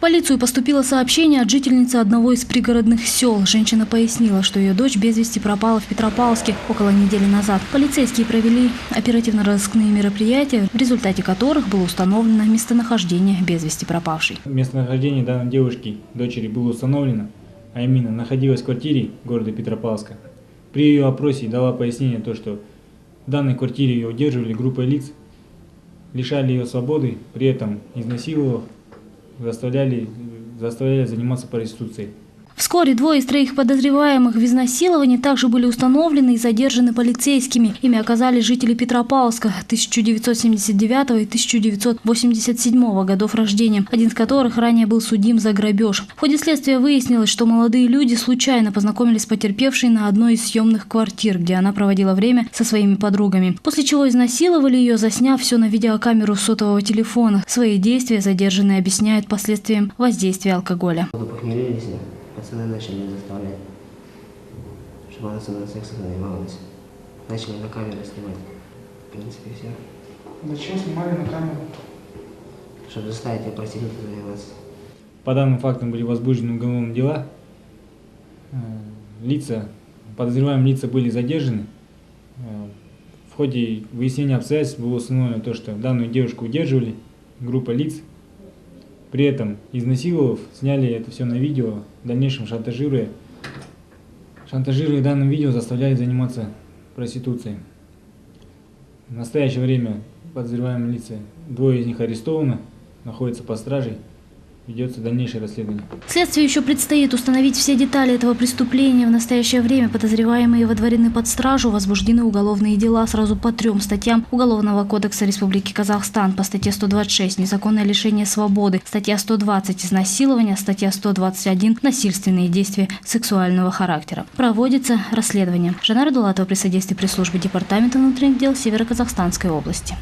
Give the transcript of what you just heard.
Полицию поступило сообщение от жительницы одного из пригородных сел. Женщина пояснила, что ее дочь без вести пропала в Петропавловске около недели назад. Полицейские провели оперативно-розыскные мероприятия, в результате которых было установлено местонахождение без вести пропавшей. Местонахождение данной девушки, дочери, было установлено, а именно находилась в квартире города Петропавловска. При ее опросе дала пояснение то, что в данной квартире ее удерживали группой лиц, лишали ее свободы, при этом изнасиловав, заставляли, заставляли заниматься проституцией. Вскоре двое из троих подозреваемых в изнасиловании также были установлены и задержаны полицейскими. Ими оказались жители Петропавловска 1979 и 1987 годов рождения, один из которых ранее был судим за грабеж. В ходе следствия выяснилось, что молодые люди случайно познакомились с потерпевшей на одной из съемных квартир, где она проводила время со своими подругами. После чего изнасиловали ее, засняв все на видеокамеру сотового телефона. Свои действия задержанные объясняют последствием воздействия алкоголя. Пацаны начали заставлять, чтобы она со мной сексом занималась. Начали на камеру снимать. В принципе, все. Зачем снимали на камеру? Чтобы заставить ее проституткой заниматься. По данным фактам были возбуждены уголовные дела. Э, Лица, подозреваемые лица были задержаны. Э, В ходе выяснения обстоятельств было установлено то, что данную девушку удерживали, группа лиц. При этом, изнасиловав, сняли это все на видео, в дальнейшем шантажируя. Шантажируя данным видео, заставляли заниматься проституцией. В настоящее время подозреваемые лица, двое из них арестованы, находятся под стражей, ведется дальнейшее расследование. Следствию еще предстоит установить все детали этого преступления. В настоящее время подозреваемые водворены под стражу, возбуждены уголовные дела сразу по трем статьям Уголовного кодекса Республики Казахстан по статье 126 «Незаконное лишение свободы», статья 120 «Изнасилование», статья 121 «Насильственные действия сексуального характера». Проводится расследование. Жанара Дулатова при содействии пресс-службы Департамента внутренних дел Северо-Казахстанской области.